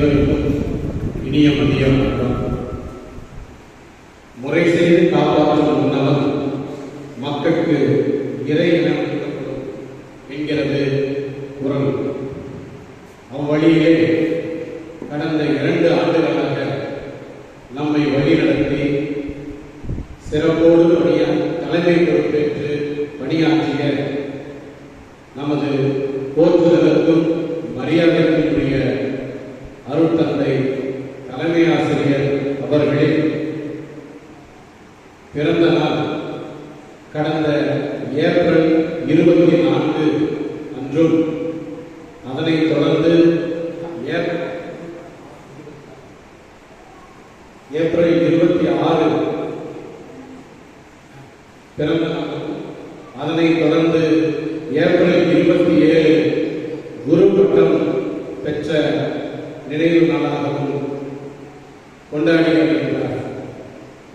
அனைவருக்கும் இனிய மதியம் முறை செய்து காப்பாற்றும் உன்னவன் மக்களுக்கு இறை என என்கிறது குரல். அவ்வழியிலே கடந்த இரண்டு ஆண்டுகளாக நம்மை வழிநடத்தி சிறப்போடு பணியா தலைமை பொறுப்பேற்று பணியாற்றிய நமது போற்றுதலுக்கும் மரியாதைக்கும் உரிய அருட்தந்தை தலைமை ஆசிரியர் அவர்களே பிறந்த கடந்த ஏப்ரல் இருபத்தி நான்கு அன்றும் அதனைத் தொடர்ந்து ஏப்ரல் இருபத்தி ஆறு பிறந்த அதனைத் தொடர்ந்து ஏப்ரல் இருபத்தி ஏழு குரு பட்டம் பெற்ற நினைவு நாளாகவும் கொண்டாடி வருகிறார்.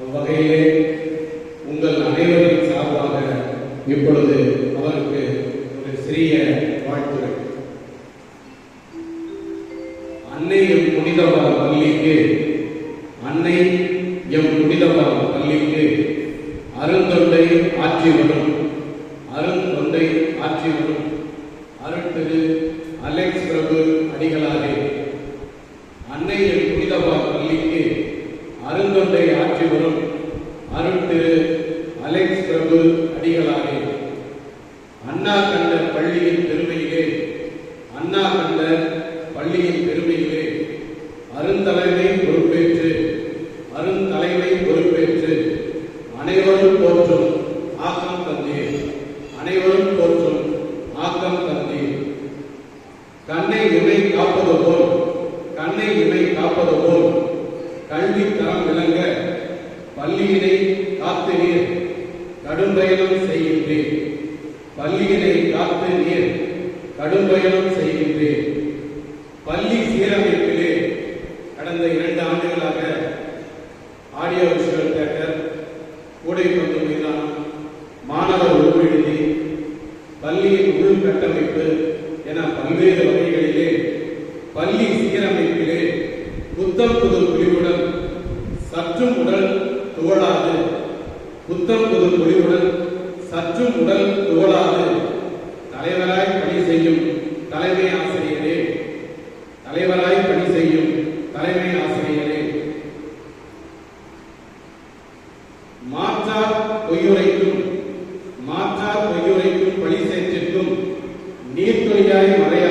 அவ்வகையிலே உங்கள் அனைவரின் சார்பாக இப்பொழுது அவருக்கு ஒரு சிறிய வாழ்த்துரை. அன்னை எம் புனிதவர பள்ளிக்கு அன்னை எம் புனிதவர பள்ளிக்கு அருந்தொண்டை ஆற்றி வரும் அருந்தொண்டை ஆற்றி வரும். அருட்திரு அலெக்ஸ் பிரபு அடிகளாரே அன்னை எம் புனிதவர பள்ளிக்கு அருந்தொண்டை ஆற்றி வரும் அருட்திரு பிரபு அடிகளாரே அண்ணா கண்ட பள்ளியின் பெருமையிலே அண்ணா கண்ட பள்ளியின் பெருமையிலே அருந்தலைமை பொறுப்பேற்று அருந்தலைமை பொறுப்பேற்று அனைவரும் போற்றும் ஆக்கம் தந்தீர். அனைவரும் போற்றும் ஆக்கம் தந்தீர். கண்ணை இமை காப்பது போல் கண்ணை இமை காப்பது போல் கல்வி தரம் விளங்க பள்ளியினை காத்து கடும்பயலும் செய்கின்றேன். பள்ளியினை காத்து நீர் கடும்பயணம் செய்கின்றேன். பள்ளி சீரமைப்பிலே கடந்த இரண்டு ஆண்டுகளாக ஆடியோ விஷுவல் தேட்டர் கூடைப்பந்து மைதானம் மாணவர் உள்விடுதி பள்ளியின் உள்கட்டமைப்பு என பல்வேறு வகைகளிலே பள்ளி சீரமைப்பிலே புத்தம் புது புலிவுடன் சற்றும் உடல் துவளாது புத்தம் புது சற்றும் உடல் துவளாது தலைவராய் பணி செய்யும் தலைமை ஆசிரியரே. தலைவராய் பணி செய்யும் தலைமை ஆசிரியரே. மாற்றார் பொய்யுரைக்கும் மாற்றார் பொய்யுரைக்கும் பணி சேற்றிற்கும் நீர்த்துறையாய் மறை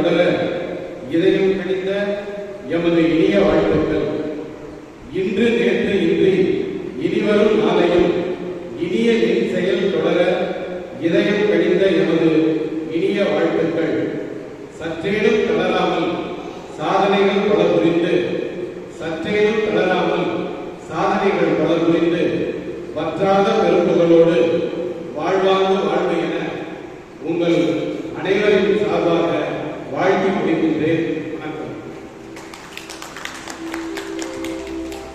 தொடர இதயம் கணிந்த எமது இனிய வாழ்த்துக்கள். இன்று நேற்று இன்றி இனிவரும் நாளையும் இனிய என் செயல் தொடர இதயம் கழிந்த எமது இனிய வாழ்த்துக்கள். சற்றேனும் தளராமல் சாதனைகள் பல புரிந்து சற்றேனும் தளராமல் சாதனைகள் பல புரிந்து வற்றாத பெரும்புகளோடு வாழ்வாங்கு வாழ்வு என உங்கள் அனைவரின் சார்பாக